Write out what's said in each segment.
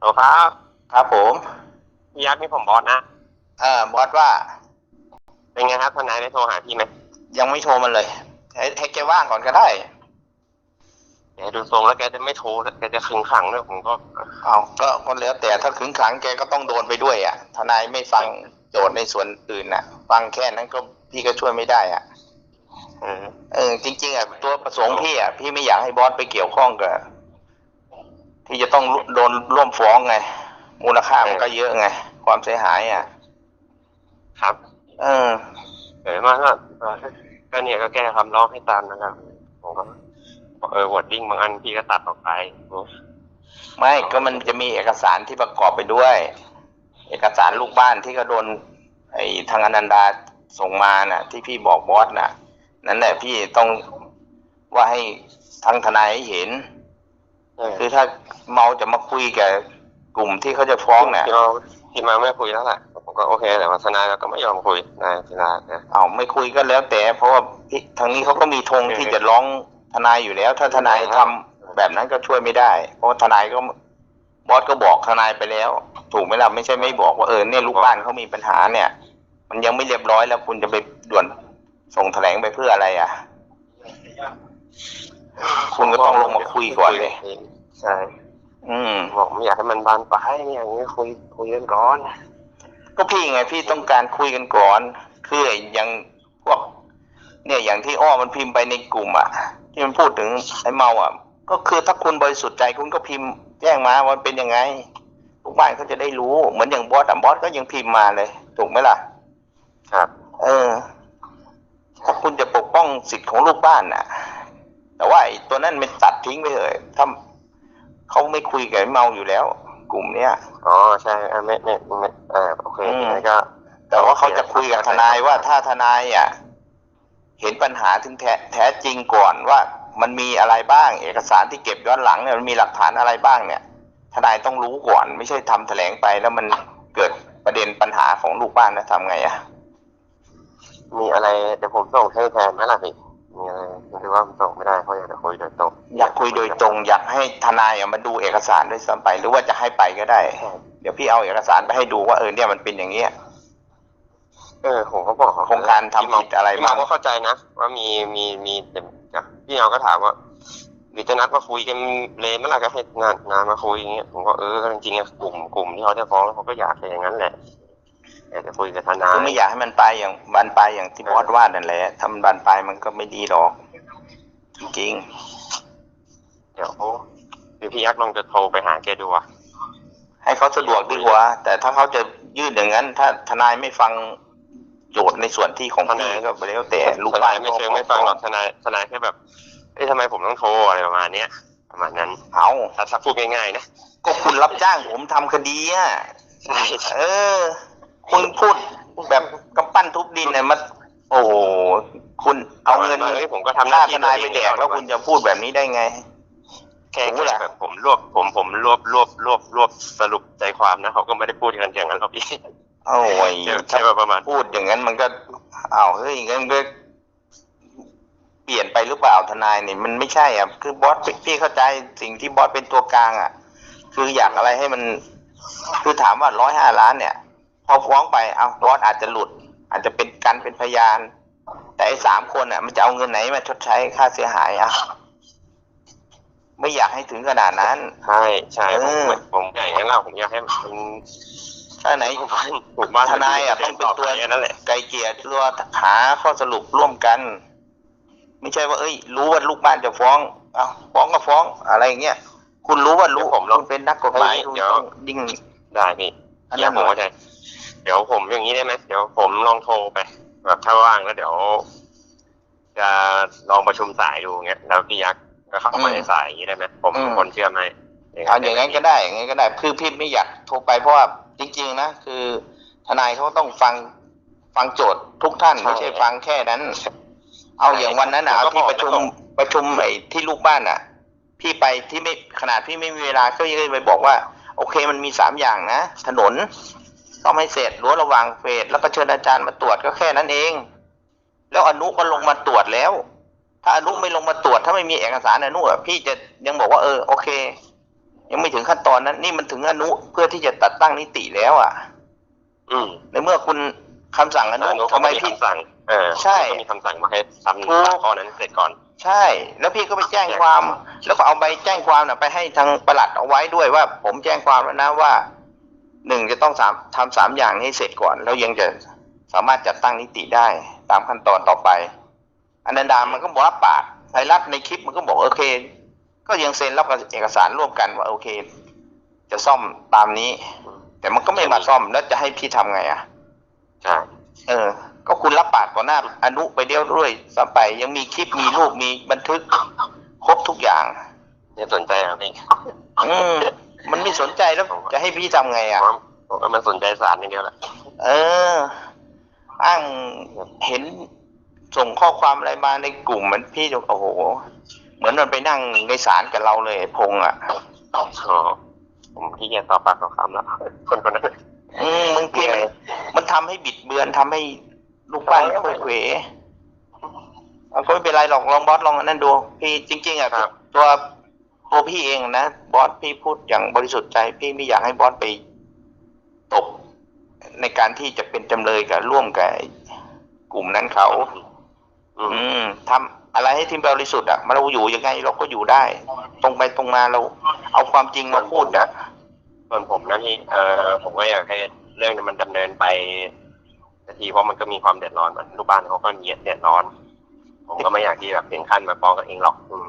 โอ้ครับ ครับผมพี่ยักษ์นี่ผมบอสนะ เอ่อบอสว่า เป็นไงครับทนายได้โทรหาพี่ไหมยังไม่โทรมันเลย ให้ให้แกว่างก่อนก็ได้ แกดูทรงแล้วแกจะไม่โทรแกจะขึงขังด้วยผมก็เอาก็ก็แล้วแต่ถ้าขึงขังแกก็ต้องโดนไปด้วยอะ ทนายไม่ฟังโจทย์ในส่วนอื่นน่ะ ฟังแค่นั้นก็พี่ก็ช่วยไม่ได้อะ เออ เออจริง ๆอะตัวประสงค์พี่อะพี่ไม่อยากให้บอสไปเกี่ยวข้องกับ ที่จะต้องโดนร่วมฟ้องไง มูลค่ามันก็เยอะไง ความเสียหายอะ ครับ เออเออมาก็เออก็เนี่ยก็แก้คำร้องให้ตามนะครับผมก็เออวอดดิ้งบางอันพี่ก็ตัดออกไปไม่ก็มันจะมีเอกสารที่ประกอบไปด้วย เอกสารลูกบ้านที่ก็โดน ไอ้ทางอนันดาส่งมาน่ะ ที่พี่บอกบอสน่ะ นั่นแหละพี่ต้องว่าให้ทางทนายให้เห็น เออคือถ้าเมาจะมาคุยกับกลุ่มที่เขาจะฟ้องเนี่ยพี่เอาพี่มาไม่คุยแล้วแหละผมก็โอเคแต่ว่าทนายเราก็ไม่ยอมคุยนายทนายนะเอาไม่คุยก็แล้วแต่ เพราะว่าพี่ทางนี้เขาก็มีธงที่จะร้องทนายอยู่แล้ว ถ้าทนายทำแบบนั้นก็ช่วยไม่ได้ เพราะว่าทนายก็บอสก็บอกทนายไปแล้ว ถูกไหมล่ะไม่ใช่ไม่บอกว่าเออเนี่ยลูกบ้านเขามีปัญหาเนี่ย มันยังไม่เรียบร้อยแล้วคุณจะไปด่วนส่งแถลงไปเพื่ออะไรอะ คุณก็ต้องลงมาคุยก่อนเลยใช่อืมบอกไม่อยากให้มันบานปลายเนี่ยอย่างนี้คุยคุยกันก่อน ก็พี่ไงพี่ต้องการคุยกันก่อน คืออย่างพวก เนี่ยอย่างที่อ้อมันพิมพ์ไปในกลุ่มอะ ที่มันพูดถึงไอ้เมาอะ ก็คือถ้าคุณบริสุทธิ์ใจคุณก็พิมพ์แจ้งมาว่ามันเป็นยังไงลูกบ้านเขาจะได้รู้เหมือนอย่างบอสอะบอสก็ยังพิมพ์มาเลย ถูกไหมล่ะ ครับ เออ ถ้าคุณจะปกป้องสิทธิ์ของลูกบ้านน่ะ แต่ว่าไอ้ตัวนั้นมันตัดทิ้งไปเลยถ้าเขาไม่คุยกับไอ้เมาอยู่แล้ว กลุ่มเนี้ย อ๋อใช่อะไม่ไม่ไม่เออโอเคอืมงั้นก็ แต่ว่าเขาจะคุยกับทนายว่าถ้าทนายอะเห็นปัญหาถึงแท้แท้จริงก่อนว่ามันมีอะไรบ้าง เอกสารที่เก็บย้อนหลังเนี่ยมันมีหลักฐานอะไรบ้างเนี่ย ทนายต้องรู้ก่อน ไม่ใช่ทำแถลงไปแล้วมันเกิดประเด็นปัญหาของลูกบ้านนะทำไงอะ มีอะไรเดี๋ยวผมส่งให้แทนไหมล่ะพี่ มีอะไรหรือว่าผมส่งไม่ได้เพราะอยากจะคุยโดยตรงอยากคุยโดยตรง อยากให้ทนายอะมาดูเอกสารด้วยซ้ำไปหรือว่าจะให้ไปก็ได้ เดี๋ยวพี่เอาเอกสารไปให้ดูว่าเออเนี่ยมันเป็นอย่างเงี้ย เออผมก็บอกโครงการทำผิดอะไรพี่บ้างเมาก็เข้าใจนะว่ามีมีมีแต่พี่เมาก็ถามว่าหรือจะนัดมาคุยกันเลยเมื่อไหร่ก็ให้งานงานมาคุยอย่างเงี้ยผมก็เออจริงๆอะกลุ่มกลุ่มที่เขาจะฟ้องแล้วเขาก็อยากเป็นอย่างนั้นแหละ อยากจะคุยกับทนายคือไม่อยากให้มันไปอย่างบานปลายอย่างที่บอสว่านั่นแหละถ้ามันบานปลายมันก็ไม่ดีหรอก จริงเดี๋ยวหรือพี่ยักษ์ลองจะโทรไปหาแกดูอะๆให้เขาสะดวกดีกว่า แต่ถ้าเขาจะยื่นอย่างนั้น ถ้าทนายไม่ฟังโจทย์ในส่วนที่ของพี่ก็แล้วแต่ลูกทบ้านนายไม่เชิงไม่ฟังหรอกทนายทนายแค่แบบเอ้ยทำไมผมต้องโทรอะไรประมาณเนี้ยประมาณนั้นเอาถ้าถ้าพูดง่ายๆนะก็คุณรับจ้างผมทำคดีอะใช่ใช่เออ คุณพูดแบบกำปั้นทุบดินเนี่ยมันโอ้โหคุณเอาเงินเฮ้ยผมก็ทำหค่าน้าทที่นายไปแดกแล้วคุณจะพูดแบบนี้ได้ไง แค่ผมก็แหละแบบผมรวบผมผมรวบรวบรวบรวบสรุปใจความนะเขาก็ไม่ได้พูดกันอย่างนั้นหรอกพี่โอ้ยใช่ใช่ป่ะประมาณพูดอย่างนั้นมันก็อ้าวเฮ้ยงั้นก็เปลี่ยนไปหรือเปล่าทนายนี่มันไม่ใช่อะคือบอสพี่เข้าใจสิ่งที่บอสเป็นตัวกลางอะ คืออยากอะไรให้มัน คือถามว่าร้อยห้าล้านเนี่ย พอฟ้องไปเอาบอสอาจจะหลุด อาจจะเป็นกันเป็นพยาน แต่ไอ้สามคนอะ มันจะเอาเงินไหนมาชดใช้ค่าเสียหายอะไม่อยากให้ถึงขนาดนั้น ใช่ใช่ผมเออผมอย่างนั้นเราผมอยากให้มันถ้าไหนถูกบ้านถูกบ้านทนายอะต้องเป็นตัวแค่นั้นแหละไกลเกลี่ยตัวหาข้อสรุปร่วมกัน ไม่ใช่ว่า เอ้ย รู้ว่าลูกบ้านจะฟ้องเอาฟ้องก็ฟ้องอะไรอย่างเงี้ยคุณรู้ว่ารู้ผมคุณเป็นนักกฎหมายคุณต้องยิ่งได้พี่อันเดี๋นั้ยวนผมเข้าใจ เดี๋ยวผมอย่างนี้ได้ไหมเดี๋ยวผมลองโทรไปแบบถ้าว่างแล้วเดี๋ยว จะลองประชุมสายดูเงี้ยแล้วพี่ยักษ์ก็เข้ามาในสายอย่างนี้ได้ไหมผมเป็นคนเชื่อมให้เอาอย่างนั้นก็ได้อย่างนั้นก็ได้คือพี่ไม่อยากโทรไปเพราะว่าจริง ๆ นะคือ ทนายเขาต้องฟังฟังโจทย์ทุกท่านไม่ใช่ฟังแค่นั้น เอาอย่างวันนั้นนะเอาที่ประชุมประชุมไอ้ที่ลูกบ้านอะ พี่ไปที่ไม่ขนาดพี่ไม่มีเวลาก็ยังไปบอกว่า โอเคมันมีสามอย่างนะถนน ต้องให้เสร็จรั้วระหว่างเฟสแล้วก็เชิญอาจารย์มาตรวจก็แค่นั้นเอง แล้วอนุก็ลงมาตรวจแล้ว ถ้าอนุไม่ลงมาตรวจ ถ้าไม่มีเอกสารอนุอะพี่จะยังบอกว่าเออโอเค ยังไม่ถึงขั้นตอนนั้น นี่มันถึงอนุเพื่อที่จะตัดตั้งนิติแล้วอะ อืมในเมื่อคุณคำสั่งอนุอนุทำไมเขาก็พี่คำสั่งเออใช่ก็มีคำสั่งมาให้ทำถูกสามข้อนั้นเสร็จก่อน ใช่ แล้วพี่ก็ไปแจ้งความ แล้วก็เอาใบแจ้งความน่ะไปให้ทางประหลัดเอาไว้ด้วยว่า ผมแจ้งความแล้วนะว่า หนึ่งจะต้องสามทำสามอย่างให้เสร็จก่อน แล้วยังจะสามารถจัดตั้งนิติได้ตามขั้นตอนต่อไปอนันดามันก็บอกรับปากไทยรัฐในคลิปมันก็บอกโอเค ก็ยังเซ็นรับเอกสารร่วมกันว่าโอเค จะซ่อมตามนี้ แต่มันก็ไม่มาซ่อมแล้วจะให้พี่ทำไงอะใช่เออ ก็คุณรับปากต่อหน้าอนุไปเดียวด้วยซ้ำไปยังมีคลิปมีรูปมีบันทึก ครบทุกอย่างเนี่ยสนใจอะพี่อืม มันไม่สนใจแล้วจะให้พี่ทำไงอะผมผมว่ามันสนใจสารอย่างเดียวแหละเออ อ้างเห็นส่งข้อความอะไรมาในกลุ่มมันพี่โอ้โห เหมือนมันไปนั่งในศาลกับเราเลยไอ้พงษ์อะอ๋อผมที่จะต่อปากต่อคำแล้วคนคนนั้นอืมมึงพี่มันมันทำให้บิดเบือนทำให้ลูกบ้านคุยเขวเอาก็ไม่เป็นไรหรอกลองบอสลองอันนั้นดูพี่จริง ๆอะครับตัว ตัวพี่เองนะบอสพี่พูดอย่างบริสุทธิ์ใจ พี่ไม่อยากให้บอสไปตก ในการที่จะเป็นจำเลยกับร่วมกับไอ้กลุ่มนั้นเขาอืมอืมทำอะไรให้ทีมบริสุทธิ์อะมาเราอยู่ยังไงเราก็อยู่ได้ ตรงไปตรงมาเรา เอาความจริงมาพูดนะส่วนผมนะพี่เออผมก็อยากให้เรื่องนี้มันดำเนินไปสักทีเพราะมันก็มีความเดือดร้อนเหมือนลูกบ้านเขาก็เหยียดเดือดร้อน ผมก็ไม่อยากที่แบบถึงขั้นมาฟ้องกันเองหรอก อืม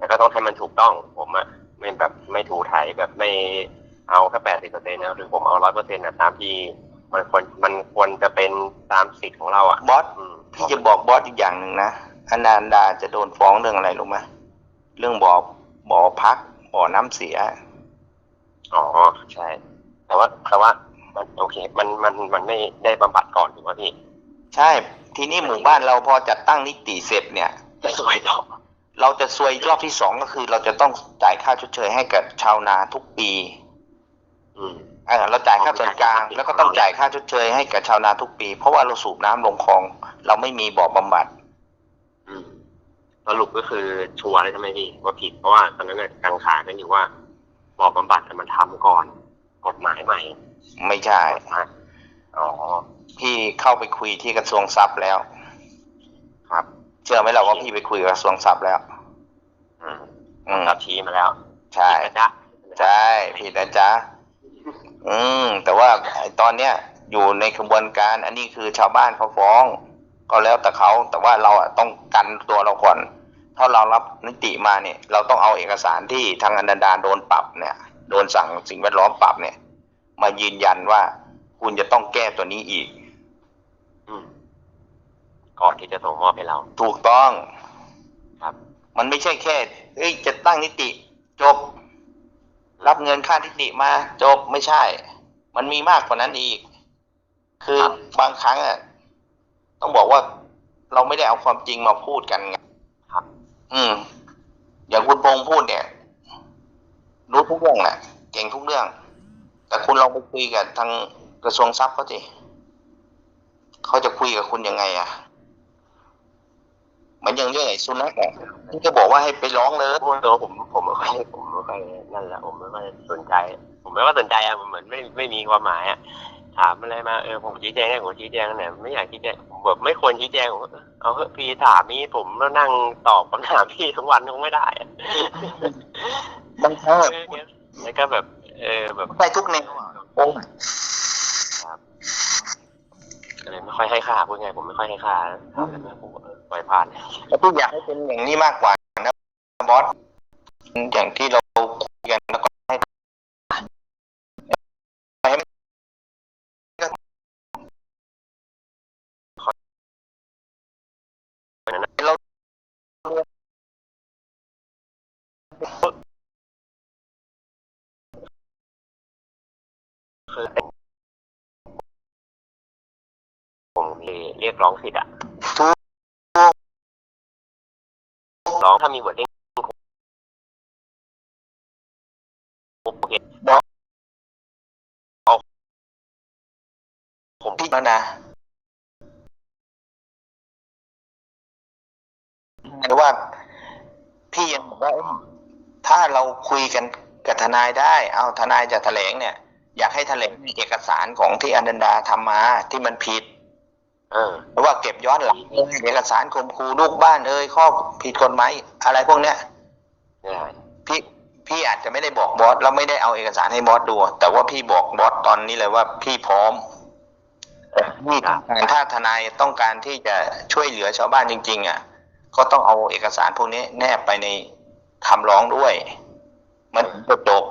แต่ก็ต้องให้มันถูกต้อง ผมอะไม่แบบไม่ถูไถแบบไม่เอาแค่แปดสิบเปอร์เซ็นต์นะหรือผมเอาร้อยเปอร์เซ็นต์นะตามที่มันควรมันควรจะเป็นตามสิทธิ์ของเราอะบอสอืมพี่จะบอกบอสอีกอย่างหนึ่งนะอนันดาจะโดนฟ้องเรื่องอะไรรู้ไหมเรื่องบ่อบ่อพักบ่อน้ำเสีย อ๋อใช่ แต่ว่าแต่ว่ามันโอเค มันมันมันไม่ได้บำบัดก่อนถูกไหมพี่ใช่ ทีนี้หมู่บ้านเราพอจัดตั้งนิติเสร็จเนี่ยไม่สวยหรอก เราจะซวยรอบที่สองก็คือ เราจะต้องจ่ายค่าชดเชยให้กับชาวนาทุกปีอืมเออเราจ่ายค่าส่วนกลาง แล้วก็ต้องจ่ายค่าชดเชยให้กับชาวนาทุกปี เพราะว่าเราสูบน้ำลงคลอง เราไม่มีบ่อบำบัดอืมสรุปก็คือชัวร์เลยใช่ไหมพี่ว่าผิดเพราะว่าตอนนั้นน่ะกังขากันอยู่ว่าบ่อบำบัดน่ะมันทำก่อนกฎหมายใหม่ ไม่ใช่อะอ๋อพี่เข้าไปคุยที่กระทรวงทรัพย์แล้ว ครับเชื่อไหมเราว่าพี่ไปคุยกับกระทรวงทรัพย์แล้ว อืมอืมรับชี้มาแล้วใช่ผิดนะจ๊ะใช่ผิดนะจ๊ะ อืม แต่ว่าไอ้ตอนเนี้ยอยู่ในกระบวนการ อันนี้คือชาวบ้านเขาฟ้อง ก็แล้วแต่เขา แต่ว่าเราอะต้องกันตัวเราก่อน ถ้าเรารับนิติมาเนี่ย เราต้องเอาเอกสารที่ทางอนันดาโดนปรับเนี่ย โดนสั่งสิ่งแวดล้อมปรับเนี่ย มายืนยันว่าคุณจะต้องแก้ตัวนี้อีกอืม ก่อนที่จะส่งมอบให้เรา ถูกต้องครับ มันไม่ใช่แค่เฮ้ยจะตั้งนิติ จบ รับเงินค่านิติมา จบไม่ใช่ มันมีมากกว่านั้นอีก คือบางครั้งอะต้องบอกว่าเราไม่ได้เอาความจริงมาพูดกันไงครับ อืม อย่างคุณพงษ์พูดเนี่ย รู้ทุกเรื่องแหละเก่งทุกเรื่อง แต่คุณลองไปคุยกับทางกระทรวงทรัพย์เขาสิเขาจะคุยกับคุณยังไง อะเห มันอยังเรื่องไอ้สุนัขอะที่จะบอกว่าให้ไปร้องเลยพูดตัวผมผมไม่ค่อยผมไม่ค่อยนั่นแหละผมไม่ค่อยสนใจ ผมไม่ว่าสนใจอะมันเหมือนไม่ไม่มีความหมายอะถามอะไรมาเออผมชี้แจงได้ผมชี้แจงเนี่ยไม่อยากชี้แจงผมแบบไม่ควรชี้แจงผมก็เอาเถอะพี่ถามนี้ผมมานั่งตอบคำถามพี่ทั้งวันคงไม่ได้อะบางครั้งอะแล้วก็แบบ เออแบบไปทุกแนวอะโอ้ก็เลยไม่ค่อยให้ค่าพูดไงผมไม่ค่อยให้ค่าถามอะไรมาผมก็เออ ปล่อยผ่านแล้วพี่อยากให้เป็นอย่างนี้มากกว่านะบอสอย่างที่เราคุยกันแล้วก็ให้เราคือผมเรียกร้องสิทธิ์อะ ทุกร้องถ้ามีบทเล่นโอเคเอาผมพี่แล้วนะแต่ว่า พี่ยังบอกว่าถ้าเราคุยกันกับทนายได้ เอาทนายจะแถลงเนี่ย อยากให้แถลงเอกสารของที่อนันดาทำมาที่มันผิด เออหรือว่าเก็บย้อนหลังเอกสารข่มขู่ลูกบ้านเอ้ยข้อผิดกฎหมายอะไรพวกเนี้ยได้พี่พี่อาจจะไม่ได้บอกบอสแล้วไม่ได้เอาเอกสารให้บอสดู แต่ว่าพี่บอกบอสตอนนี้เลยว่าพี่พร้อมแต่พี่ต้องการถ้าทนายต้องการที่จะช่วยเหลือชาวบ้านจริง ๆ อะ ก็ต้องเอาเอกสารพวกนี้แนบไปในคำร้องด้วย มันจบจบ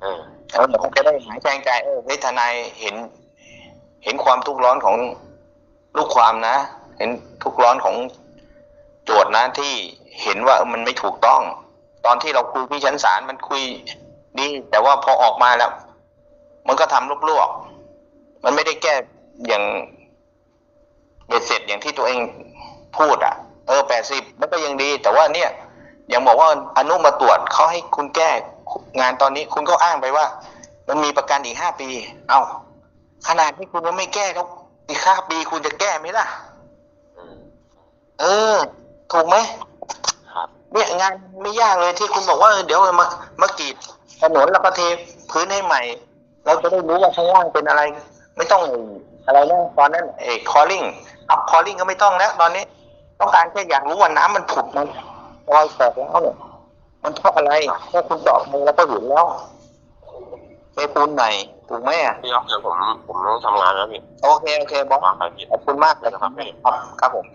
เออเออเขาจะได้หายแทงใจเออเฮ้ยทนายเห็น เห็นความทุกข์ร้อนของ ลูกความนะ เห็นทุกร้อนของโจทย์นะที่เห็นว่ามันไม่ถูกต้อง ตอนที่เราคุยที่ชั้นศาลมันคุยดีแต่ว่าพอออกมาแล้ว มันก็ทำลวกๆมันไม่ได้แก้อย่างเบ็ดเสร็จอย่างที่ตัวเองพูดอะ เออแปดสิบมันก็ยังดี แต่ว่าเนี่ยอยังบอกว่าอนุมาตรวจเขาให้คุณแก้งานตอนนี้คุณก็อ้างไปว่า มันมีประกันอีกห้าปี เอ้าขนาดที่คุณยังไม่แก้เขา อีกห้าปีคุณจะแก้ไหมล่ะอืมเออ ถูกไหมครับเนี่ยงานไม่ยากเลยที่คุณบอกว่าเออเดี๋ยวมามากรีดถนนแล้วก็เทพื้นให้ใหม่ เราจะได้รู้ว่าข้างล่างเป็นอะไร ไม่ต้องอะไรนะตอนนั้นเอคอลลิ่งเอาคอลลิ่งก็ไม่ต้องแล้วตอนนี้ต้องการแค่อยากรู้ว่าน้ำมันผุดมันรอยแตกแล้วเนี่ยมันเพราะอะไรถ้าคุณตอบมาแล้วก็เห็นแล้ว เทปูนใหม่ถูกไหมอะพี่อ๊อฟเดี๋ยวผมผมต้องทำงานแล้วพี่โอเคโอเคบอสวางไปพี่ขอบคุณมากเลยครับครับครับผม